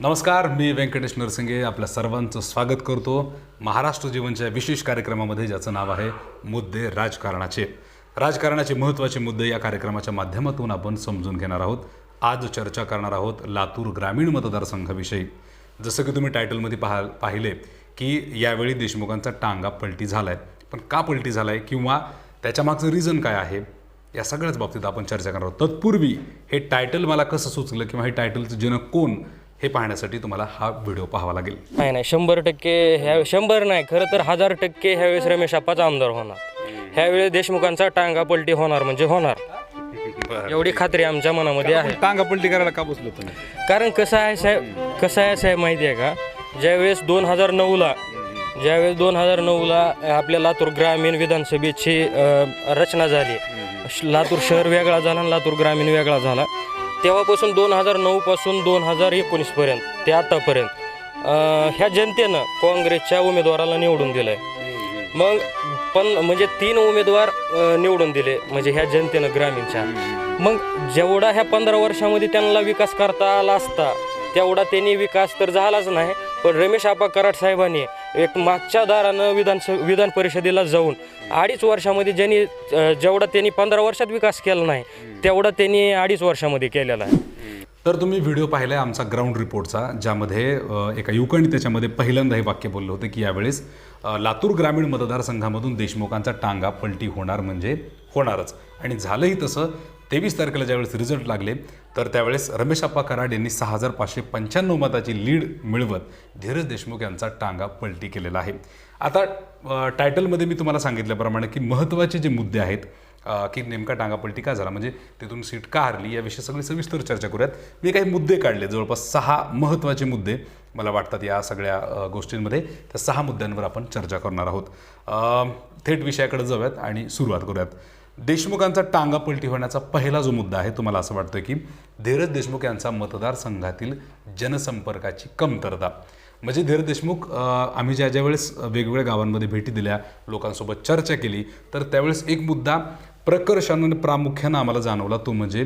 नमस्कार मी व्यंकटेश नरसिंगे आपल्या सर्वांचं स्वागत करतो. महाराष्ट्र जीवनच्या विशेष कार्यक्रमामध्ये ज्याचं नाव आहे मुद्दे राजकारणाचे. राजकारणाचे महत्त्वाचे मुद्दे या कार्यक्रमाच्या माध्यमातून आपण समजून घेणार आहोत. आज चर्चा करणार आहोत लातूर ग्रामीण मतदारसंघाविषयी. जसं की तुम्ही टायटलमध्ये पाहा पाहिले की यावेळी देशमुखांचा टांगा पलटी झाला आहे पण का पलटी झाला आहे किंवा त्याच्यामागचं रिझन काय आहे या सगळ्याच बाबतीत आपण चर्चा करणार आहोत. तत्पूर्वी हे टायटल मला कसं सुचलं किंवा हे टायटलचं जनक कोण हे पाहण्यासाठी तुम्हाला हा व्हिडिओ पाहावा लागेल. नाही नाही शंभर टक्के ह्या शंभर नाही खरं तर हजार टक्के ह्यावेळेस रमेश आप्पाच आमदार होणार. ह्यावेळेस देशमुखांचा टांगा पलटी होणार म्हणजे होणार. एवढी खात्री आमच्या मनामध्ये आहे. टांगा पलटी करायला का बसलो तुम्ही? कारण कसं आहे साहेब कसं आहे साहेब माहिती आहे का? ज्यावेळेस दोन हजार नऊला ज्यावेळेस दोन हजार नऊला आपल्या लातूर ग्रामीण विधानसभेची अ, रचना झाली. लातूर शहर वेगळा झाला आणि लातूर ग्रामीण वेगळा झाला. तेव्हापासून दोन हजार नऊपासून दोन हजार एकोणीसपर्यंत ते आतापर्यंत ह्या जनतेनं काँग्रेसच्या उमेदवाराला निवडून दिलं आहे मग पण म्हणजे तीन उमेदवार निवडून दिले म्हणजे ह्या जनतेनं ग्रामीणच्या. मग जेवढा ह्या पंधरा वर्षामध्ये त्यांना विकास करता आला असता तेवढा त्यांनी विकास तर झालाच नाही पण रमेश आप्पा कराड साहेबांनी एक मागच्या दारानं विधान विधान परिषदेला जाऊन अडीच वर्षामध्ये ज्यांनी जेवढा त्यांनी पंधरा वर्षात विकास केला नाही तेवढा त्यांनी अडीच वर्षामध्ये केलेला आहे. तर तुम्ही व्हिडिओ पाहिलाय आमचा ग्राउंड रिपोर्टचा ज्यामध्ये एका युवकाने त्याच्यामध्ये पहिल्यांदा हे वाक्य बोललं होतं की यावेळेस लातूर ग्रामीण मतदारसंघामधून देशमुखांचा टांगा पलटी होणार म्हणजे होणारच. आणि झालंही तसं तेवीस तारखेला ज्यावेळेस रिझल्ट लागले तर त्यावेळेस रमेश अप्पा कराड यांनी सहा हजार पाचशे पंच्याण्णव मताची लीड मिळवत धीरज देशमुख यांचा टांगा पलटी केलेला आहे. आता टायटलमध्ये मी तुम्हाला सांगितल्याप्रमाणे की महत्त्वाचे जे मुद्दे आहेत की नेमका टांगापलटी का झाला म्हणजे तिथून सीट का हरली याविषयी सगळी सविस्तर चर्चा करूयात. मी काही मुद्दे काढले जवळपास सहा महत्त्वाचे मुद्दे मला वाटतात या सगळ्या गोष्टींमध्ये. त्या सहा मुद्द्यांवर आपण चर्चा करणार आहोत. थेट विषयाकडे जाऊयात आणि सुरुवात करूयात. देशमुखांचा टांगा पलटी होण्याचा पहिला जो मुद्दा आहे तुम्हाला असं वाटतं की धीरज देशमुख यांचा मतदारसंघातील जनसंपर्काची कमतरता. म्हणजे धीरज देशमुख आम्ही ज्या ज्यावेळेस वेगवेगळ्या गावांमध्ये भेटी दिल्या लोकांसोबत चर्चा केली तर त्यावेळेस एक मुद्दा प्रकर्षानं प्रामुख्यानं आम्हाला जाणवला तो म्हणजे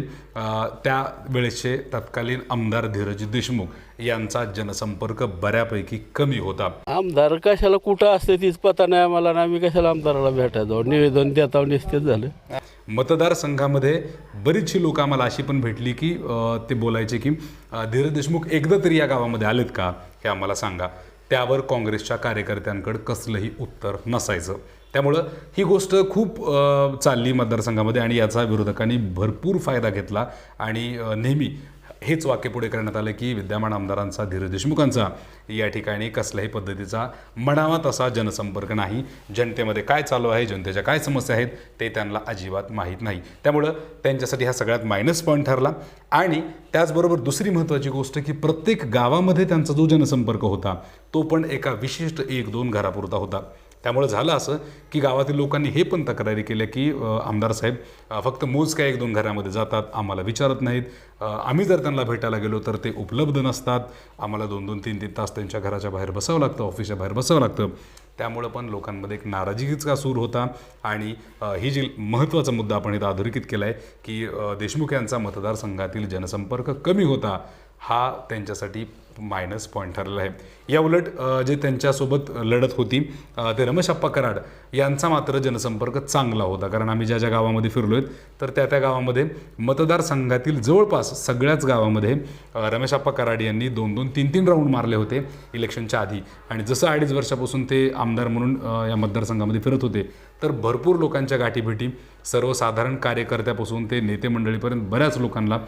त्या वेळेसचे तत्कालीन आमदार धीरज देशमुख यांचा जनसंपर्क बऱ्यापैकी कमी होता. आमदार कशाला कुठं असते तीच पता नाही आम्हाला आणि आम्ही कशाला आमदाराला भेटायचो? निवेदन देता निश्चित झालं. मतदारसंघामध्ये बरीचशी लोक आम्हाला अशी पण भेटली की ते बोलायचे की धीरज देशमुख एकदा तरी या गावामध्ये आलेत का? हे आम्हाला सांगा. त्यावर काँग्रेसच्या कार्यकर्त्यांकडे कसलंही उत्तर नसायचं. त्यामुळं ही गोष्ट खूप चालली मतदारसंघामध्ये आणि याचा विरोधकांनी भरपूर फायदा घेतला आणि नेहमी हेच वाक्य पुढे करण्यात आलं की विद्यमान आमदारांचा धीरज देशमुखांचा. या ठिकाणी कसल्याही पद्धतीचा म्हणावा तसा जनसंपर्क नाही. जनतेमध्ये काय चालू आहे जनतेच्या काय समस्या आहेत ते त्यांना अजिबात माहीत नाही. त्यामुळं त्यांच्यासाठी हा सगळ्यात मायनस पॉईंट ठरला. आणि त्याचबरोबर दुसरी महत्त्वाची गोष्ट की प्रत्येक गावामध्ये त्यांचा जो जनसंपर्क होता तो पण एका विशिष्ट एक दोन घरापुरता होता. त्यामुळे झालं असं की गावातील लोकांनी हे पण तक्रारी केल्या की आमदार साहेब फक्त फक्त मोजक्या एक दोन घरामध्ये जातात आम्हाला विचारत नाहीत. आम्ही जर त्यांना भेटायला गेलो तर ते उपलब्ध नसतात. आम्हाला दोन दोन तीन तीन तास त्यांच्या घराच्या बाहेर बसावं लागतं ऑफिसच्या बाहेर बसावं लागतं. त्यामुळं पण लोकांमध्ये एक नाराजीचा सूर होता आणि ही जी महत्त्वाचा मुद्दा आपण इथं अधोरेखित केला आहे की देशमुख यांचा मतदारसंघातील जनसंपर्क कमी होता हा त्यांच्यासाठी मायनस पॉईंट ठरलेला आहे. या उलट जे त्यांच्यासोबत लढत होती ते रमेश अप्पा कराड यांचा मात्र जनसंपर्क चांगला होता. कारण आम्ही ज्या ज्या गावामध्ये फिरलो आहेत तर त्या त्या गावामध्ये मतदारसंघातील जवळपास सगळ्याच गावामध्ये रमेश अप्पा कराड यांनी दोन दोन तीन तीन राऊंड मारले होते इलेक्शनच्या आधी. आणि जसं अडीच वर्षापासून ते आमदार म्हणून या मतदारसंघामध्ये फिरत होते तर भरपूर लोकांच्या गाठीभेटी सर्वसाधारण कार्यकर्त्यापासून ते नेते मंडळीपर्यंत बऱ्याच लोकांना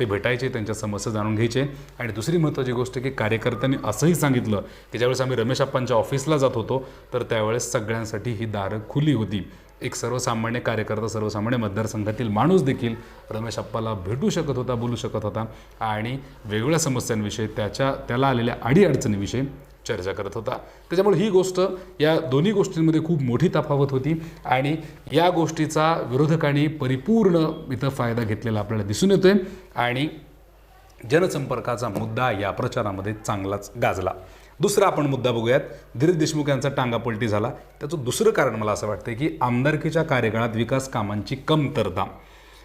ते भेटायचे त्यांच्या समस्या जाणून घ्यायचे. आणि दुसरी महत्त्वाची गोष्ट की कार्यकर्त्यांनी असंही सांगितलं की ज्यावेळेस आम्ही रमेश अप्पांच्या ऑफिसला जात होतो तर त्यावेळेस सगळ्यांसाठी ही दारं खुली होती. एक सर्वसामान्य कार्यकर्ता सर्वसामान्य मतदारसंघातील माणूस देखील रमेश अप्पाला भेटू शकत होता बोलू शकत होता. आणि वेगवेगळ्या समस्यांविषयी त्याच्या त्याला आलेल्या अडीअडचणीविषयी चर्चा करत होता. त्याच्यामुळे ही गोष्ट या दोन्ही गोष्टींमध्ये खूप मोठी तफावत होती आणि या गोष्टीचा विरोधकांनी परिपूर्ण इथं फायदा घेतलेला आपल्याला दिसून येतोय आणि जनसंपर्काचा मुद्दा या प्रचारामध्ये चांगलाच गाजला. दुसरा आपण मुद्दा बघूयात. धीरज देशमुख यांचा टांगापलटी झाला. त्याचं दुसरं कारण मला असं वाटतं की आमदारकीच्या कार्यकाळात विकास कामांची कमतरता.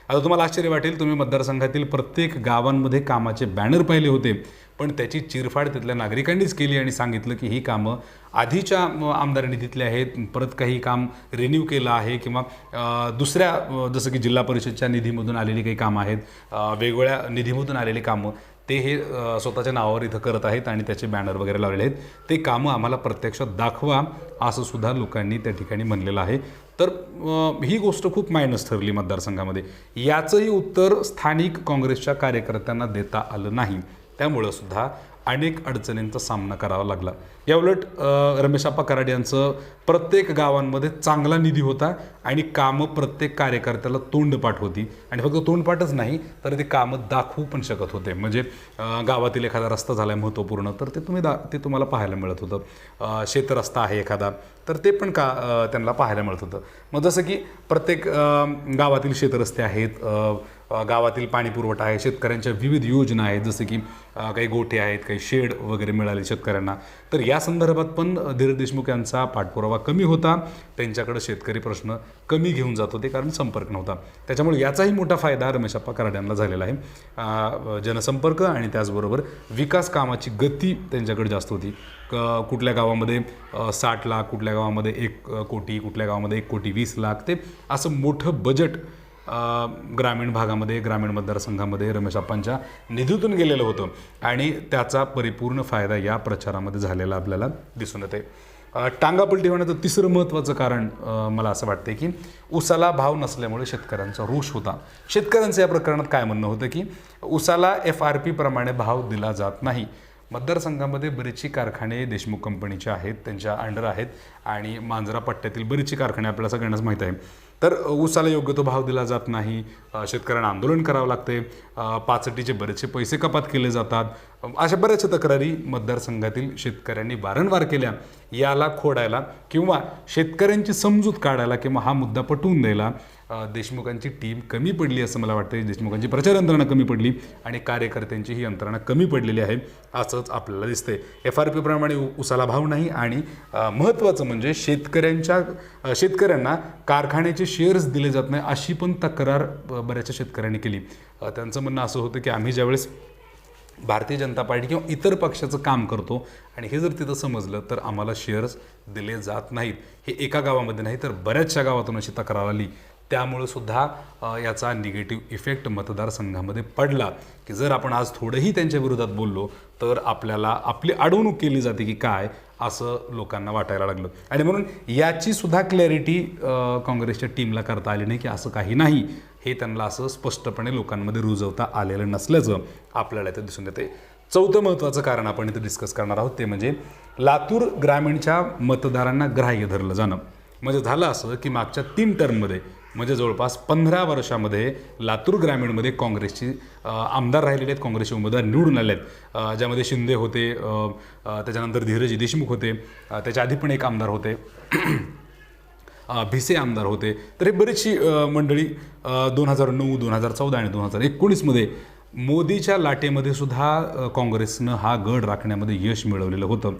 आता तुम्हाला आश्चर्य वाटेल तुम्ही मतदारसंघातील प्रत्येक गावांमध्ये कामाचे बॅनर पाहिले होते. पण त्याची चिरफाड तिथल्या नागरिकांनीच केली आणि सांगितलं की ही कामं आधीच्या आमदार निधीतले आहेत. परत काही काम रिन्यू केलं आहे किंवा दुसऱ्या जसं की जिल्हा परिषदच्या निधीमधून आलेली काही कामं आहेत. वेगवेगळ्या निधीमधून आलेली कामं. ते हे स्वतःच्या नावावर इथं करत आहेत आणि त्याचे बॅनर वगैरे लावलेले आहेत. ते कामं आम्हाला प्रत्यक्षात दाखवा असं सुद्धा लोकांनी त्या ठिकाणी म्हणलेलं आहे. तर ही गोष्ट खूप मायनस ठरली मतदारसंघामध्ये. याचंही उत्तर स्थानिक काँग्रेसच्या कार्यकर्त्यांना देता आलं नाही. त्यामुळं सुद्धा अनेक अडचणींचा सामना करावा लागला. याउलट रमेश रमेशप्पा कराड यांचं प्रत्येक गावांमध्ये चांगला निधी होता आणि कामं प्रत्येक कार्यकर्त्याला तोंडपाठ होती. आणि फक्त तोंडपाठच नाही तर ते कामं दाखवू पण शकत होते. म्हणजे गावातील एखादा रस्ता झाला आहे महत्त्वपूर्ण तर ते तुम्ही दा ते तुम्हाला पाहायला मिळत होतं. शेतरस्ता आहे एखादा तर ते पण का त्यांना पाहायला मिळत होतं. मग जसं की प्रत्येक गावातील शेतरस्ते आहेत गावातील पाणी पुरवठा आहे शेतकऱ्यांच्या विविध योजना आहेत जसे की काही गोठे आहेत काही शेड वगैरे मिळाले शेतकऱ्यांना. तर या संदर्भात पण धीरज देशमुख यांचा पाठपुरावा कमी होता. त्यांच्याकडे शेतकरी प्रश्न कमी घेऊन जात होते कारण संपर्क नव्हता. त्याच्यामुळे याचाही मोठा फायदा रमेशप्पा कराड यांना झालेला आहे. जनसंपर्क आणि त्याचबरोबर विकास कामाची गती त्यांच्याकडे जास्त होती. क कुठल्या गावामध्ये साठ लाख कुठल्या गावामध्ये एक कोटी कुठल्या गावामध्ये एक कोटी वीस लाख ते असं मोठं बजेट ग्रामीण भागामध्ये ग्रामीण मतदारसंघामध्ये रमेश आप्पांच्या निधीतून गेलेलं होतं. आणि त्याचा परिपूर्ण फायदा या प्रचारामध्ये झालेला आपल्याला दिसून येते टांगापलटी होण्याचं तिसरं महत्त्वाचं कारण मला असं वाटते की उसाला भाव नसल्यामुळे शेतकऱ्यांचा रोष होता. शेतकऱ्यांचं या प्रकरणात काय म्हणणं होतं की उसाला एफ आर पीप्रमाणे भाव दिला जात नाही. मतदारसंघामध्ये बरीचशी कारखाने देशमुख कंपनीचे आहेत त्यांच्या अंडर आहेत आणि मांजरा पट्ट्यातील बरीचशी कारखाने आपल्याला सगळ्यांनाच माहीत आहे. तर ऊसाला योग्य तो भाव दिला जात नाही. शेतकऱ्यांना आंदोलन करावं लागते. पाचटीचे बरेचसे पैसे कपात केले जातात. अशा बऱ्याचशा तक्रारी मतदारसंघातील शेतकऱ्यांनी वारंवार केल्या. याला खोडायला किंवा शेतकऱ्यांची समजूत काढायला किंवा हा मुद्दा पटवून द्यायला देशमुखांची टीम कमी पडली असं मला वाटतं देशमुखांची प्रचार यंत्रणा कमी पडली आणि कार्यकर्त्यांची ही यंत्रणा कमी पडलेली आहे असंच आपल्याला दिसते एफ आर पीप्रमाणे उसाला भाव नाही आणि महत्त्वाचं म्हणजे शेतकऱ्यांच्या शेतकऱ्यांना कारखान्याचे शेअर्स दिले जात नाही अशी पण तक्रार बऱ्याचशा शेतकऱ्यांनी केली. त्यांचं म्हणणं असं होतं की आम्ही ज्यावेळेस भारतीय जनता पार्टी किंवा इतर पक्षाचं काम करतो आणि हे जर तिथं समजलं तर आम्हाला शेअर्स दिले जात नाहीत. हे एका गावामध्ये नाही तर बऱ्याचशा गावातून अशी तक्रार आली. त्यामुळं सुद्धा याचा निगेटिव्ह इफेक्ट मतदारसंघामध्ये पडला. की जर आपण आज थोडंही त्यांच्या विरोधात बोललो तर आपल्याला आपली अडवणूक केली जाते की काय असं लोकांना वाटायला लागलं. आणि म्हणून याची सुद्धा क्लॅरिटी काँग्रेसच्या टीमला करता आली नाही की असं काही नाही. हे त्यांना असं स्पष्टपणे लोकांमध्ये रुजवता आलेलं नसल्याचं आपल्याला इथं दिसून येते चौथं महत्त्वाचं कारण आपण इथं डिस्कस करणार आहोत ते म्हणजे लातूर ग्रामीणच्या मतदारांना ग्राह्य धरलं जाणं. म्हणजे झालं असं की मागच्या तीन टर्ममध्ये म्हणजे जवळपास पंधरा वर्षामध्ये लातूर ग्रामीणमध्ये काँग्रेसची आमदार राहिलेले आहेत काँग्रेसचे उमेदवार निवडून आले आहेत. ज्यामध्ये शिंदे होते त्याच्यानंतर धीरजी देशमुख होते त्याच्या आधी पण एक आमदार होते. भिसे आमदार होते. तर हे बरीचशी मंडळी दोन हजार नऊ दोन हजार चौदा आणि दोन हजार एकोणीसमध्ये मोदीच्या लाटेमध्ये सुद्धा काँग्रेसनं हा गड राखण्यामध्ये यश मिळवलेलं होतं.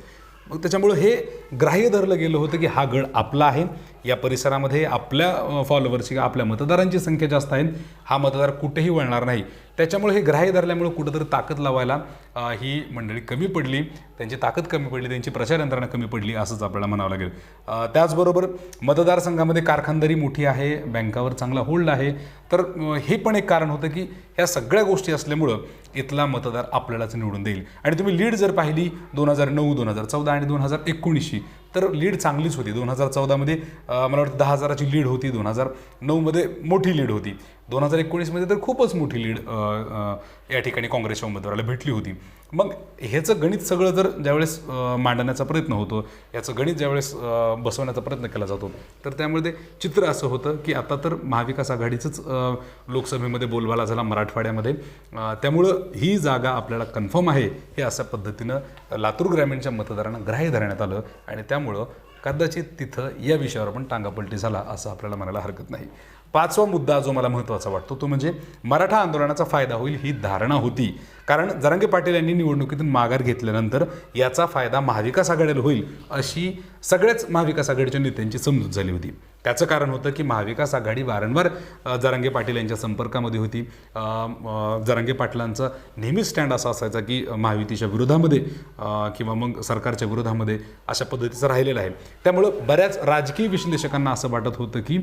मग त्याच्यामुळं हे ग्राह्य धरलं गेलं होतं की हा गड आपला आहे. या परिसरामध्ये आपल्या फॉलोअर्सची किंवा आपल्या मतदारांची संख्या जास्त आहे हा मतदार कुठेही वळणार नाही. त्याच्यामुळे हे ग्राह्य धरल्यामुळे कुठंतरी ताकद लावायला ही मंडळी कमी पडली. त्यांची ताकद कमी पडली त्यांची प्रचार यंत्रणा कमी पडली असंच आपल्याला म्हणावं लागेल. त्याचबरोबर मतदारसंघामध्ये कारखानदारी मोठी आहे बँकावर चांगला होल्ड आहे. तर हे पण एक कारण होतं की ह्या सगळ्या गोष्टी असल्यामुळं इथला मतदार आपल्यालाच निवडून देईल. आणि तुम्ही लीड जर पाहिली दोन हजार नऊ दोन हजार चौदा आणि दोन हजार एकोणीसशी तर लीड चांगलीच होती. दोन हजार चौदामध्ये मला वाटतं दहा हजाराची लीड होती. दोन हजार नऊमध्ये मोठी लीड होती. दोन हजार एकोणीसमध्ये तर खूपच मोठी लीड या ठिकाणी काँग्रेसच्या उमेदवाराला भेटली होती. मग ह्याचं गणित सगळं जर ज्यावेळेस मांडण्याचा प्रयत्न होतो याचं गणित ज्यावेळेस बसवण्याचा प्रयत्न केला जातो तर त्यामुळे ते चित्र असं होतं की आता तर महाविकास आघाडीचंच लोकसभेमध्ये बोलबाला झाला मराठवाड्यामध्ये. त्यामुळं ही जागा आपल्याला कन्फर्म आहे हे अशा पद्धतीनं लातूर ग्रामीणच्या मतदारांना ग्राह्य धरण्यात आलं आणि त्यामुळं कदाचित तिथं या विषयावर पण टांगापलटी झाला असं आपल्याला म्हणायला हरकत नाही. पाचवा मुद्दा जो मला महत्त्वाचा वाटतो तो म्हणजे मराठा आंदोलनाचा फायदा होईल ही धारणा होती. कारण जरांगे पाटील यांनी निवडणुकीतून माघार घेतल्यानंतर याचा फायदा महाविकास आघाडीला होईल अशी सगळ्याच महाविकास आघाडीच्या नेत्यांची समजूत झाली होती. त्याचं कारण होतं की महाविकास आघाडी वारंवार जरांगे पाटील यांच्या संपर्कामध्ये होती. जरांगे पाटलांचा नेहमीच स्टँड असा असायचा की महायुतीच्या विरोधामध्ये किंवा मग सरकारच्या विरोधामध्ये अशा पद्धतीचं राहिलेलं आहे. त्यामुळं बऱ्याच राजकीय विश्लेषकांना असं वाटत होतं की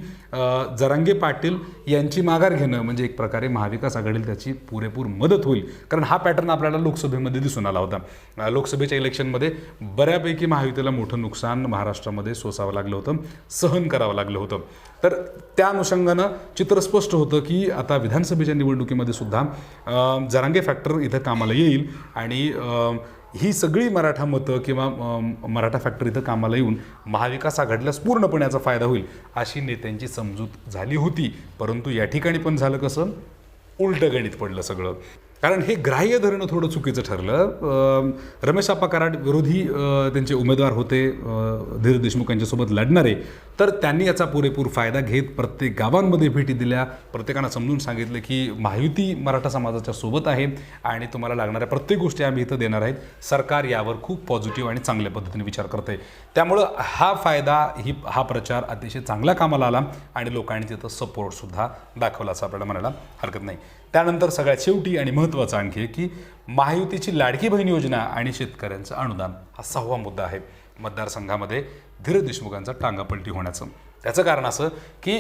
जरांगे पाटील यांची माघार घेणं म्हणजे एक प्रकारे महाविकास आघाडीला त्याची पुरेपूर मदत होईल. कारण हा पॅटर्न आपल्याला लोकसभेमध्ये दिसून आला होता. लोकसभेच्या इलेक्शनमध्ये बऱ्यापैकी महायुतीला मोठं नुकसान महाराष्ट्रामध्ये सोसावं लागलं होतं. सहन करावं लागलं होतं. तर त्या अनुषंगानं चित्र स्पष्ट होतं की आता विधानसभेच्या निवडणुकीमध्ये सुद्धा जरांगे फॅक्टर इथं कामाला येईल आणि ही सगळी मराठा मतं किंवा मराठा फॅक्टर इथं कामाला येऊन महाविकास आघाडीलाच पूर्णपणे याचा फायदा होईल अशी नेत्यांची समजूत झाली होती. परंतु या ठिकाणी पण झालं कसं? उलटं गणित पडलं सगळं. कारण हे ग्राह्य धरणं थोडं चुकीचं ठरलं. रमेश आप्पा कराड विरोधी त्यांचे उमेदवार होते धीर देशमुख यांच्यासोबत लढणारे. तर त्यांनी याचा पुरेपूर फायदा घेत प्रत्येक गावांमध्ये भेटी दिल्या. प्रत्येकानं समजून सांगितलं की महायुती मराठा समाजाच्या सोबत आहे आणि तुम्हाला लागणाऱ्या प्रत्येक गोष्टी आम्ही इथं देणार आहेत. सरकार यावर खूप पॉझिटिव्ह आणि चांगल्या पद्धतीने विचार करते त्यामुळं हा फायदा ही हा प्रचार अतिशय चांगल्या कामाला आला आणि लोकांनी तिथं सपोर्टसुद्धा दाखवला असं आपल्याला म्हणायला हरकत नाही. त्यानंतर सगळ्यात शेवटी आणि महत्त्वाचं आणखी आहे की महायुतीची लाडकी बहीण योजना आणि शेतकऱ्यांचं अनुदान हा सहावा मुद्दा आहे. मतदारसंघामध्ये धीर देशमुखांचा टांगापलटी होण्याचं. त्याचं कारण असं की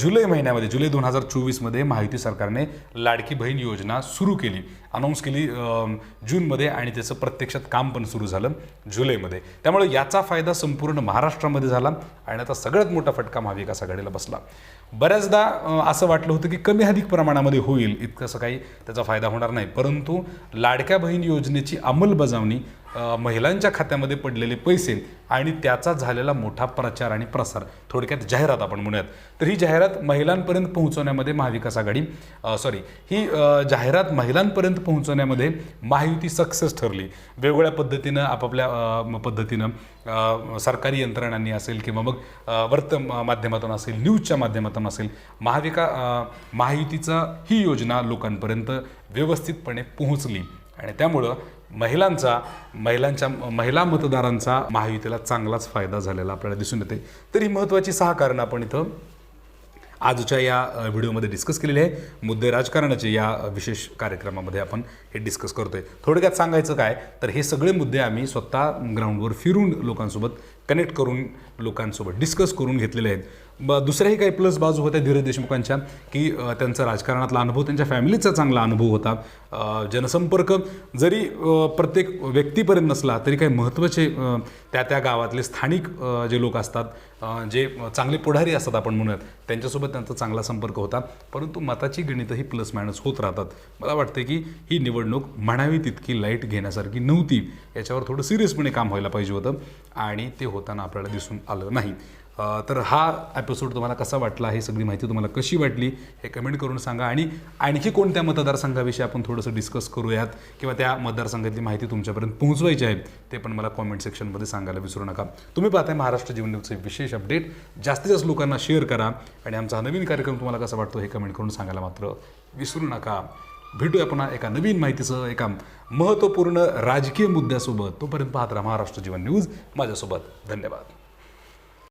जुलै महिन्यामध्ये जुलै दोन हजार चोवीसमध्ये माहिती सरकारने लाडकी बहीण योजना सुरू केली. अनाऊन्स केली जूनमध्ये आणि त्याचं प्रत्यक्षात काम पण सुरू झालं जुलैमध्ये. त्यामुळे याचा फायदा संपूर्ण महाराष्ट्रामध्ये झाला आणि आता सगळ्यात मोठा फटका महाविकास आघाडीला बसला. बऱ्याचदा असं वाटलं होतं की कमी अधिक प्रमाणामध्ये होईल इतकंसं काही त्याचा फायदा होणार नाही. परंतु लाडक्या बहीण योजनेची अंमलबजावणी महिलांच्या खात्यामध्ये पडलेले पैसे आणि त्याचा झालेला मोठा प्रचार आणि प्रसार. थोडक्यात जाहिरात आपण म्हणूयात. तर ही जाहिरात महिलांपर्यंत पोहोचवण्यामध्ये महाविकास आघाडी सॉरी ही जाहिरात महिलांपर्यंत पोहोचवण्यामध्ये महायुती सक्सेस ठरली. वेगवेगळ्या पद्धतीनं आपापल्या म- पद्धतीनं सरकारी यंत्रणांनी असेल किंवा मग वर्त माध्यमातून असेल न्यूजच्या माध्यमातून असेल महाविका महायुतीचा ही योजना लोकांपर्यंत व्यवस्थितपणे पोहोचली. आणि त्यामुळं महिलांचा महिलांच्या महिला मतदारांचा महायुतीला चांगलाच फायदा झालेला आपल्याला दिसून येते. तर ही महत्त्वाची सहा कारणं आपण इथं आजच्या या व्हिडिओमध्ये डिस्कस केलेले आहे. मुद्दे राजकारणाचे या विशेष कार्यक्रमामध्ये आपण हे डिस्कस करतोय. थोडक्यात सांगायचं काय तर हे सगळे मुद्दे आम्ही स्वतः ग्राउंडवर फिरून लोकांसोबत कनेक्ट करून लोकांसोबत डिस्कस करून घेतलेले आहेत. ब दुसऱ्याही काही प्लस बाजू होत्या धीरज देशमुखांच्या की त्यांचा राजकारणातला अनुभव त्यांच्या फॅमिलीचा चांगला अनुभव होता. जनसंपर्क जरी प्रत्येक व्यक्तीपर्यंत नसला तरी काही महत्त्वाचे त्या त्या गावातले स्थानिक जे लोक असतात जे चांगले पुढारी असतात आपण म्हणूयात त्यांच्यासोबत त्यांचा चांगला संपर्क होता. परंतु मताची गणितही प्लस मायनस होत राहतात. मला वाटते की ही निवडणूक म्हणावी तितकी लाइट घेण्यासारखी नव्हती. याच्यावर थोडं सिरियसपणे काम व्हायला पाहिजे होतं. आणि ते होताना आपल्याला दिसून आलं नाही. तर हा एपिसोड तुम्हाला कसा वाटला हे सगळी माहिती तुम्हाला कशी वाटली हे कमेंट करून सांगा आणि आणखी कोणत्या मतदारसंघाविषयी आपण थोडंसं डिस्कस करूयात किंवा त्या मतदारसंघातली माहिती तुमच्यापर्यंत पोहोचवायची आहे ते पण मला कॉमेंट सेक्शनमध्ये सांगायला विसरू नका. तुम्ही पाहताय महाराष्ट्र जीवन न्यूजचे विशेष अपडेट जास्तीत जास्त लोकांना शेअर करा आणि आमचा नवीन कार्यक्रम तुम्हाला कसा वाटतो हे कमेंट करून सांगायला मात्र विसरू नका. भेटूया पुन्हा एका नवीन माहितीसह एका महत्त्वपूर्ण राजकीय मुद्द्यासोबत. तोपर्यंत पाहत राहा महाराष्ट्र जीवन न्यूज. माझ्यासोबत धन्यवाद.